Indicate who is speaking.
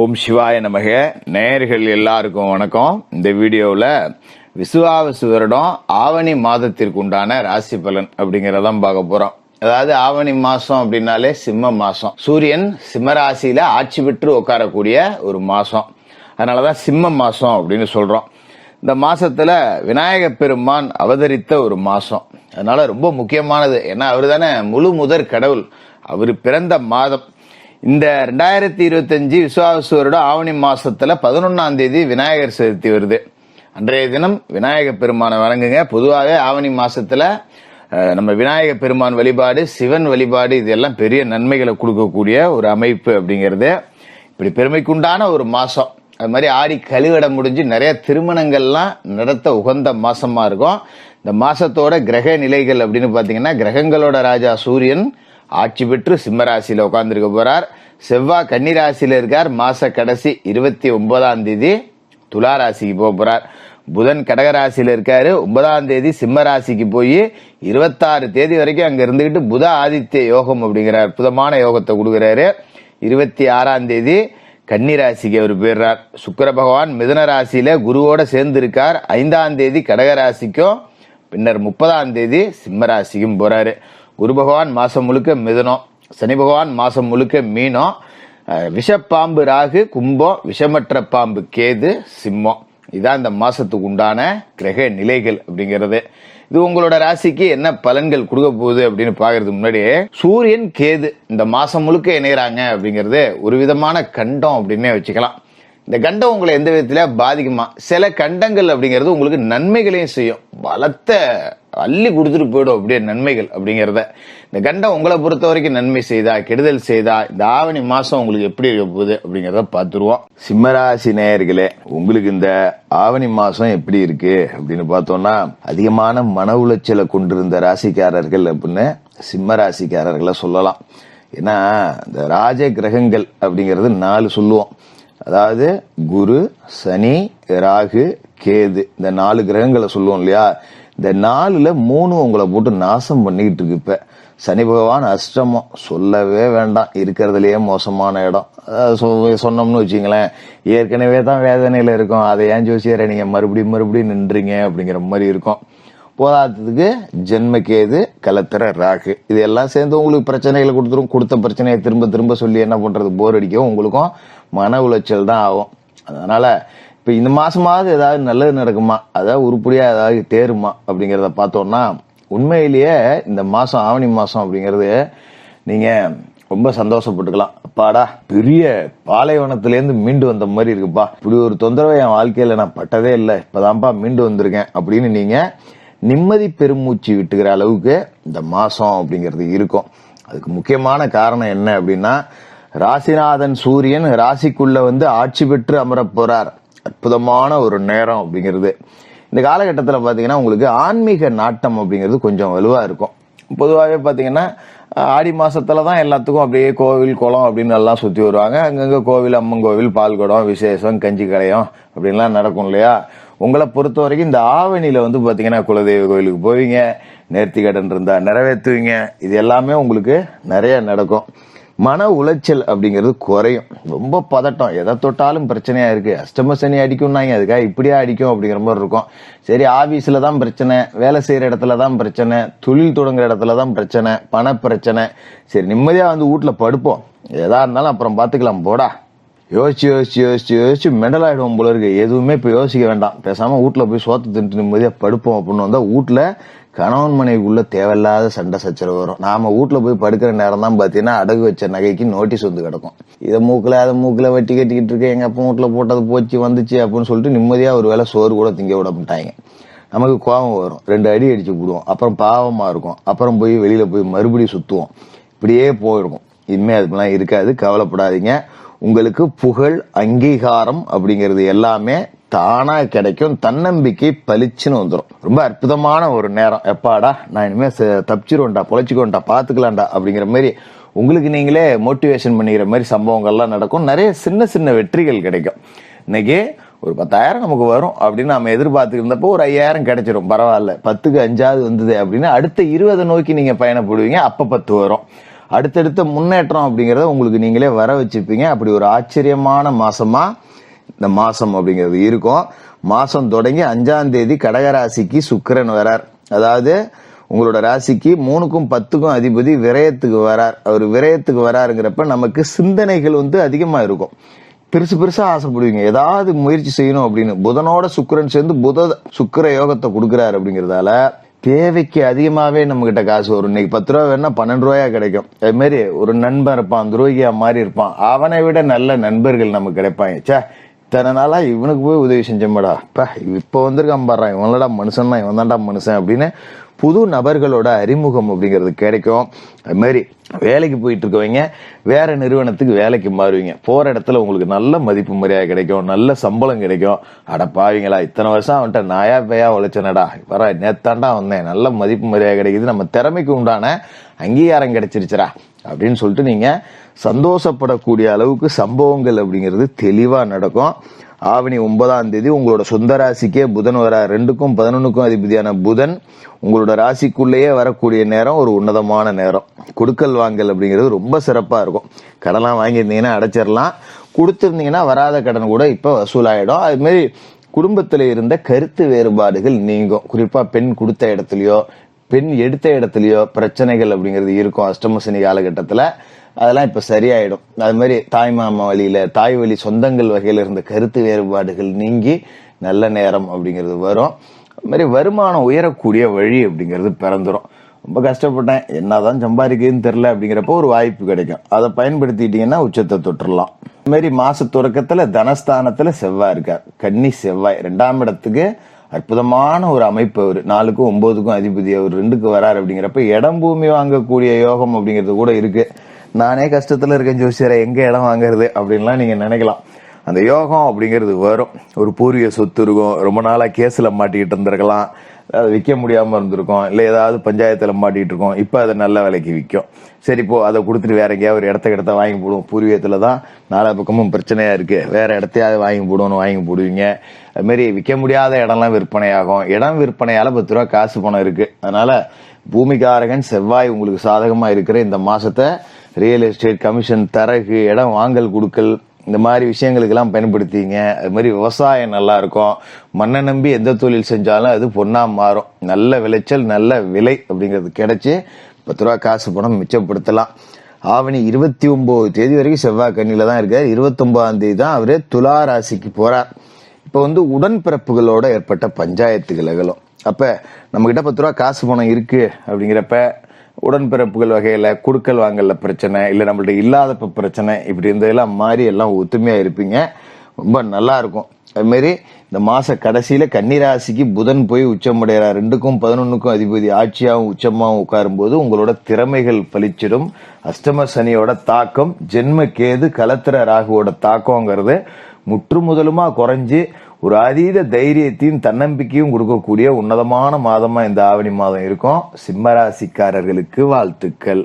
Speaker 1: ஓம் சிவாய நமக. நேயர்கள் எல்லாருக்கும் வணக்கம். இந்த வீடியோவில் விசுவாவசு வருடம் ஆவணி மாதத்திற்கு உண்டான ராசி பலன் அப்படிங்கிறதான் பார்க்க போகிறோம் அதாவது ஆவணி மாதம் அப்படின்னாலே சிம்ம மாதம் சூரியன் சிம்மராசியில் ஆட்சி பெற்று உட்காரக்கூடிய ஒரு மாதம் அதனால தான் சிம்ம மாதம் அப்படின்னு சொல்கிறோம் இந்த மாசத்துல விநாயக பெருமான் அவதரித்த ஒரு மாசம். அதனால ரொம்ப முக்கியமானது. ஏன்னா அவர் தானே முழு முதற் கடவுள். அவர் பிறந்த மாதம். இந்த ரெண்டாயிரத்தி இருபத்தஞ்சு விசுவாச வருடம் ஆவணி மாசத்துல பதினொன்னாம் தேதி விநாயகர் சதுர்த்தி வருது. அன்றைய தினம் விநாயக பெருமானை வணங்குங்க. பொதுவாகவே ஆவணி மாசத்துல நம்ம விநாயக பெருமான் வழிபாடு சிவன் வழிபாடு இதெல்லாம் பெரிய நன்மைகளை கொடுக்கக்கூடிய ஒரு அமைப்பு அப்படிங்கிறது. இப்படி பெருமைக்குண்டான ஒரு மாசம். அது மாதிரி ஆடி கழுவிட முடிஞ்சு நிறைய திருமணங்கள்லாம் நடத்த உகந்த மாசமா இருக்கும். இந்த மாசத்தோட கிரக நிலைகள் அப்படின்னு பாத்தீங்கன்னா கிரகங்களோட ராஜா சூரியன் ஆட்சி பெற்று சிம்மராசியில் உட்காந்துருக்க உட்கார்ந்துருக்க செவ்வாய் கன்னிராசியில் இருக்கார். மாத கடைசி இருபத்தி ஒன்பதாம் தேதி துலா ராசிக்கு போக போகிறார் புதன் கடகராசியில் இருக்கார். ஒன்பதாம் தேதி சிம்ம ராசிக்கு போய் இருபத்தாறு தேதி வரைக்கும் அங்கே இருந்துக்கிட்டு புத ஆதித்ய யோகம் அப்படிங்கிற அற்புதமான யோகத்தை கொடுக்குறாரு. இருபத்தி ஆறாம் தேதி கன்னிராசிக்கு அவர் போயிடுறார். சுக்கர பகவான் மிதுன ராசியில் குருவோட சேர்ந்து இருக்கார் ஐந்தாம் தேதி கடகராசிக்கும் பின்னர் முப்பதாம் தேதி சிம்ம ராசிக்கும் குரு பகவான் மாசம் முழுக்க மிதுனம் சனி பகவான் மாசம் முழுக்க மீனம் விஷப்பாம்பு ராகு கும்பம் விஷமற்ற பாம்பு கேது சிம்மம். இதான் இந்த மாசத்துக்கு உண்டான கிரக நிலைகள் அப்படிங்கிறது. இது உங்களோட ராசிக்கு என்ன பலன்கள் கொடுக்க போகுது அப்படின்னு பாக்குறதுக்கு முன்னாடி சூரியன் கேது இந்த மாசம் முழுக்க இணையறாங்க அப்படிங்கிறது ஒரு விதமான கண்டம் அப்படின்னே வச்சுக்கலாம். இந்த கண்டம் உங்களை எந்த விதத்தில் பாதிக்குமா? சில கண்டங்கள் அப்படிங்கிறது உங்களுக்கு நன்மைகளையும் செய்யும். பலத்த அள்ளி கொடுத்துட்டு போயிடும் அப்படியே நன்மைகள் அப்படிங்கிறத. இந்த கண்டம் உங்களை பொறுத்த வரைக்கும் நன்மை செய்தா கெடுதல் செய்தா இந்த ஆவணி மாசம் உங்களுக்கு எப்படி இருக்க போகுது அப்படிங்கிறத பார்த்துருவோம். சிம்மராசி நேயர்களே உங்களுக்கு இந்த ஆவணி மாசம் எப்படி இருக்கு அப்படின்னு பார்த்தோம்னா அதிகமான மன உளைச்சலை கொண்டிருந்த ராசிக்காரர்கள் அப்படின்னு சிம்ம ராசிக்காரர்களை சொல்லலாம். ஏன்னா இந்த ராஜ கிரகங்கள் அப்படிங்கிறது நாலு சொல்லுவோம். அதாவது குரு சனி ராகு கேது. இந்த நாலு கிரகங்களை சொல்லுவோம் இல்லையா? இந்த நாலுல மூணு உங்களை போட்டு நாசம் பண்ணிக்கிட்டு இருக்கு இப்போ. சனி பகவான் அஷ்டமம். சொல்லவே வேண்டாம். இருக்கிறதுலையே மோசமான இடம். அதாவது சொன்னோம்னு வச்சுங்களேன் ஏற்கனவே தான் வேதனையில் இருக்கும். அதை ஏன் ஜோசியரை நீங்கள் மறுபடியும் மறுபடியும் நின்றீங்க அப்படிங்கிற மாதிரி இருக்கும். போதாததுக்கு ஜென்மக்கேது கலத்திர ராகு. இதெல்லாம் சேர்ந்து உங்களுக்கு பிரச்சனைகளை கொடுத்துரும். கொடுத்த பிரச்சனையை திரும்ப திரும்ப சொல்லி என்ன பண்ணுறது போர் அடிக்கும் உங்களுக்கும் மன உளைச்சல் தான் ஆகும். அதனால இப்போ இந்த மாசமாவது ஏதாவது நல்லது நடக்குமா? அதாவது உருப்படியா ஏதாவது தேருமா? அப்படிங்கிறத பார்த்தோம்னா உண்மையிலேயே இந்த மாதம் ஆவணி மாதம் அப்படிங்கிறது நீங்கள் ரொம்ப சந்தோஷப்பட்டுக்கலாம். அப்பாடா பெரிய பாலைவனத்திலேருந்து மீண்டு வந்த மாதிரி இருக்குப்பா. இப்படி ஒரு தொந்தரவை என் வாழ்க்கையில் நான் பட்டதே இல்லை. இப்போதான்ப்பா மீண்டு வந்திருக்கேன் அப்படின்னு நீங்கள் நிம்மதி பெருமூச்சு விட்டுக்கிற அளவுக்கு இந்த மாதம் அப்படிங்கிறது இருக்கும். அதுக்கு முக்கியமான காரணம் என்ன அப்படின்னா ராசிநாதன் சூரியன் ராசிக்குள்ள வந்து ஆட்சி பெற்று அமரப் போறார். அற்புதமான ஒரு நேரம் அப்படிங்கிறது. இந்த காலகட்டத்தில் பார்த்தீங்கன்னா உங்களுக்கு ஆன்மீக நாட்டம் அப்படிங்கிறது கொஞ்சம் வலுவாக இருக்கும். பொதுவாகவே பார்த்தீங்கன்னா ஆடி மாசத்துல தான் எல்லாத்துக்கும் அப்படியே கோவில் குளம் அப்படின்னு எல்லாம் சுற்றி வருவாங்க. அங்கங்கே கோவில் அம்மன் கோவில் பால்குடம் விசேஷம் கஞ்சி கலையம் அப்படின்லாம் நடக்கும் இல்லையா? உங்களை பொறுத்த வரைக்கும் இந்த ஆவணியில் வந்து பார்த்தீங்கன்னா குலதெய்வ கோவிலுக்கு போவீங்க நேர்த்தி கடன் இருந்தால் நிறைவேற்றுவீங்க. இது எல்லாமே உங்களுக்கு நிறைய நடக்கும். மன உளைச்சல் அப்படிங்கிறது குறையும். ரொம்ப பதட்டம். எதை தொட்டாலும் பிரச்சனையா இருக்கு. அஷ்டம சனி அடிக்கும்னாங்க. அதுக்காக இப்படியே அடிக்கும் அப்படிங்கிற மாதிரி இருக்கும். சரி ஆபீஸ்ல தான் பிரச்சனை. வேலை செய்யற இடத்துல தான் பிரச்சனை. தொழில் தொடங்குற இடத்துல தான் பிரச்சனை. பண பிரச்சனை சரி நிம்மதியா வந்து வீட்டுல படுப்போம். எதா இருந்தாலும் அப்புறம் பாத்துக்கலாம். போடா. யோசிச்சு யோசிச்சு யோசிச்சு யோசிச்சு மெடல் ஆயிடுவோம் போல இருக்கு. எதுவுமே இப்ப யோசிக்க வேண்டாம். பேசாம வீட்டுல போய் சோத்து தின்ட்டு நிம்மதியா படுப்போம் அப்படின்னு வந்தா வீட்டுல கணவன் மனைவிக்குள்ள தேவையில்லாத சண்டை சச்சரவு வரும். நாம வீட்டுல போய் படுக்கிற நேரம் தான் பாத்தீங்கன்னா அடகு வச்ச நகைக்கு நோட்டீஸ் வந்து கிடக்கும். இதை மூக்கில் அதை மூக்கில் வெட்டி கட்டிக்கிட்டு இருக்கேன். எங்க அப்பா வீட்டுல போட்டது போச்சு வந்துச்சு அப்படின்னு சொல்லிட்டு நிம்மதியா ஒரு வேளை சோறு கூட திங்க விட மாட்டாங்க. நமக்கு கோபம் வரும். ரெண்டு அடி அடிச்சு விடுவோம் அப்புறம் பாவமா இருக்கும். அப்புறம் போய் வெளியில போய் மறுபடியும் சுத்துவோம். இப்படியே போயிருக்கும் இனிமே அதுக்கெல்லாம் இருக்காது. கவலைப்படாதீங்க. உங்களுக்கு புகழ் அங்கீகாரம் அப்படிங்கிறது எல்லாமே தானா கிடைக்கும். தன்னம்பிக்கை பளிச்சுன்னு வந்துடும் ரொம்ப அற்புதமான ஒரு நேரம். எப்பாடா நான் இனிமேல் ச- பொழைச்சிக்கோண்டா பார்த்துக்கலாண்டா அப்படிங்கிற மாதிரி உங்களுக்கு நீங்களே மோட்டிவேஷன் பண்ணிக்கிற மாதிரி சம்பவங்கள்லாம் நடக்கும். நிறைய சின்ன சின்ன வெற்றிகள் கிடைக்கும். இன்னைக்கு ஒரு பத்தாயிரம் நமக்கு வரும் அப்படின்னு நம்ம எதிர்பார்த்துருந்தப்போ ஒரு ஐயாயிரம் கிடைச்சிரும். பரவாயில்ல. பத்துக்கு அஞ்சாவது வந்தது அப்படின்னு அடுத்த இருபதை நோக்கி நீங்கள் பயணப்படுவீங்க. அப்போ பத்து வரும். அடுத்தடுத்த முன்னேற்றம் அப்படிங்கிறத உங்களுக்கு நீங்களே வர வச்சுப்பீங்க அப்படி ஒரு ஆச்சரியமான மாசமாக இந்த மாசம் அப்படிங்கிறது இருக்கும். மாசம் தொடங்கி அஞ்சாம் தேதி கடகராசிக்கு சுக்கரன் வரார். அதாவது உங்களோட ராசிக்கு மூணுக்கும் பத்துக்கும் அதிபதி விரயத்துக்கு வரார். அவர் விரயத்துக்கு வராருங்கிறப்ப நமக்கு சிந்தனைகள் வந்து அதிகமாக இருக்கும். பெருசு பெருசா ஆசைப்படுவீங்க. ஏதாவது முயற்சி செய்யணும் அப்படின்னு. புதனோட சுக்கரன் சேர்ந்து புத சுக்கர யோகத்தை கொடுக்குறாரு அப்படிங்கிறதால தேவைக்கு அதிகமாகவே நம்ம கிட்ட காசு வரும். இன்னைக்கு பத்து ரூபா வேணா பன்னெண்டு ரூபாயா கிடைக்கும். அது மாதிரி ஒரு நண்பன் இருப்பான் துரோகியா மாதிரி இருப்பான். அவனை விட நல்ல நண்பர்கள் நமக்கு கிடைப்பாங்க. சே இத்தனை இவனுக்கு போய் உதவி செஞ்சோம்டா. இப்போ இப்போ வந்திருக்கான் பாடுறான் இவனடா மனுஷன் இவன் தான்டா மனுஷன் அப்படின்னு புது நபர்களோட அறிமுகம் அப்படிங்கிறது கிடைக்கும். அதுமாரி வேலைக்கு போயிட்டு இருக்கவங்க வேற நிறுவனத்துக்கு வேலைக்கு மாறுவீங்க. போற இடத்துல உங்களுக்கு நல்ல மதிப்பு மரியாதை கிடைக்கும் நல்ல சம்பளம் கிடைக்கும். அட பாவீங்களா இத்தனை வருஷம் அவன்கிட்ட நாயா பேயா உழைச்சனடா. வர நேத்தாண்டா வந்தேன். நல்ல மதிப்பு மரியாதை கிடைக்குது. நம்ம திறமைக்கு உண்டான அங்கீகாரம் கிடைச்சிருச்சுடா. அப்படின்னு சொல்லிட்டு நீங்க சந்தோஷப்படக்கூடிய அளவுக்கு சம்பவங்கள் அப்படிங்கிறது தெளிவா நடக்கும். ஆவணி ஒன்பதாம் தேதி உங்களோட சொந்த ராசிக்கே புதன் வர ரெண்டுக்கும் பதினொன்றுக்கும் அதிபதியான புதன் உங்களோட ராசிக்குள்ளேயே வரக்கூடிய நேரம் ஒரு உன்னதமான நேரம். கொடுக்கல் வாங்கல் அப்படிங்கிறது ரொம்ப சிறப்பாக இருக்கும். கடனெலாம் வாங்கியிருந்தீங்கன்னா அடைச்சிடலாம் கொடுத்துருந்தீங்கன்னா வராத கடன் கூட இப்போ வசூலாயிடும். அதுமாரி குடும்பத்தில் இருந்த கருத்து வேறுபாடுகள் நீங்கும். குறிப்பாக பெண் கொடுத்த இடத்துலையோ பெண் எடுத்த இடத்துலயோ பிரச்சனைகள் அப்படிங்கிறது இருக்கும் அஷ்டமசனி காலகட்டத்தில். அதெல்லாம் இப்போ சரியாயிடும். அது மாதிரி தாய் மாமா வழியில் தாய் வழி சொந்தங்கள் வகையில் இருந்த கருத்து வேறுபாடுகள் நீங்கி நல்ல நேரம் அப்படிங்கிறது வரும். அது மாதிரி வருமானம் உயரக்கூடிய வழி அப்படிங்கிறது பிறந்துடும் ரொம்ப கஷ்டப்பட்டேன். என்னதான் சம்பாதிக்குதுன்னு தெரில அப்படிங்கிறப்போ ஒரு வாய்ப்பு கிடைக்கும். அதை பயன்படுத்திட்டீங்கன்னா உச்சத்தை தொட்டுறலாம் இதுமாரி மாதிரி மாச துறக்கத்தில் தனஸ்தானத்தில் செவ்வாய் இருக்கார். கன்னி செவ்வாய். ரெண்டாம் இடத்துக்கு அற்புதமான ஒரு அமைப்பு அவர். நாலுக்கும் ஒன்பதுக்கும் அதிபதி அவர் ரெண்டுக்கு வராரு அப்படிங்கிறப்ப இடம் பூமி வாங்கக்கூடிய யோகம் அப்படிங்கிறது கூட இருக்கு. நானே கஷ்டத்துல இருக்கேன் ஜோசியரை எங்க இடம் வாங்குறது அப்படின்லாம் நீங்க நினைக்கலாம். அந்த யோகம் அப்படிங்கிறது வரும். ஒரு பூர்வீக சொத்து இருக்கும். ரொம்ப நாளா கேஸ்ல மாட்டிக்கிட்டு இருந்திருக்கலாம். அதை விற்க முடியாமல் இருந்திருக்கும். இல்லை ஏதாவது பஞ்சாயத்தில் மாட்டிகிட்டு இருக்கோம். இப்போ அதை நல்ல விலைக்கு விற்கும் சரி இப்போ அதை கொடுத்துட்டு வேற எங்கேயாவது ஒரு இடத்த கிடத்த வாங்கி போடுவோம். பூர்வீகத்தில் தான் நாலா பக்கமும் பிரச்சனையாக இருக்குது வேற இடத்தையாவது வாங்கி போடுவோம்னு வாங்கி போடுவீங்க. அதுமாரி விற்க முடியாத இடம்லாம் விற்பனையாகும். இடம் விற்பனையால் பத்து ரூபா காசு பணம் இருக்குது அதனால் பூமிகாரகன் செவ்வாய் உங்களுக்கு சாதகமாக இருக்கிற இந்த மாதத்தை ரியல் எஸ்டேட் கமிஷன் தரகு இடம் வாங்கல் கொடுக்கல் இந்த மாதிரி விஷயங்களுக்கெல்லாம் பயன்படுத்திங்க. அது மாதிரி விவசாயம் நல்லா இருக்கும் மண்ணை நம்பி எந்த தொழில் செஞ்சாலும் அது பொண்ணாக மாறும். நல்ல விளைச்சல் நல்ல விலை அப்படிங்கிறது கிடைச்சி பத்து ரூபா காசு பணம் மிச்சப்படுத்தலாம். ஆவணி இருபத்தி ஒம்பது தேதி வரைக்கும் செவ்வாய் கண்ணியில் தான் இருக்கார். இருபத்தி தேதி தான் அவர் துலா ராசிக்கு போகிறார் இப்போ வந்து உடன்பிறப்புகளோட ஏற்பட்ட பஞ்சாயத்துகள் அகலும். அப்போ நம்மக்கிட்ட பத்து ரூபா காசு பணம் இருக்குது அப்படிங்கிறப்ப உடன்பிறப்புகள் வகையில் குடுக்கல் வாங்கல பிரச்சனை இல்லை நம்மள்ட்ட இல்லாதப்ப பிரச்சனை இப்படி இருந்ததெல்லாம் மாறி எல்லாம் ஒத்துமையாக இருப்பீங்க. ரொம்ப நல்லா இருக்கும். அதுமாரி இந்த மாத கடைசியில் கன்னிராசிக்கு புதன் போய் உச்சமடைகிறார் ரெண்டுக்கும் பதினொன்னுக்கும் அதிபதி ஆட்சியாகவும் உச்சமாகவும் உட்காரும்போது உங்களோட திறமைகள் பளிச்சிடும். அஷ்டம சனியோட தாக்கம் ஜென்ம கேது கலத்திர ராகுவோட தாக்கங்கிறது முற்று முதலுமாக குறைஞ்சி ஒரு அதீத தைரியத்தையும் தன்னம்பிக்கையும் கொடுக்கக்கூடிய உன்னதமான மாதமா இந்த ஆவணி மாதம் இருக்கும். சிம்மராசிக்காரர்களுக்கு வாழ்த்துக்கள்.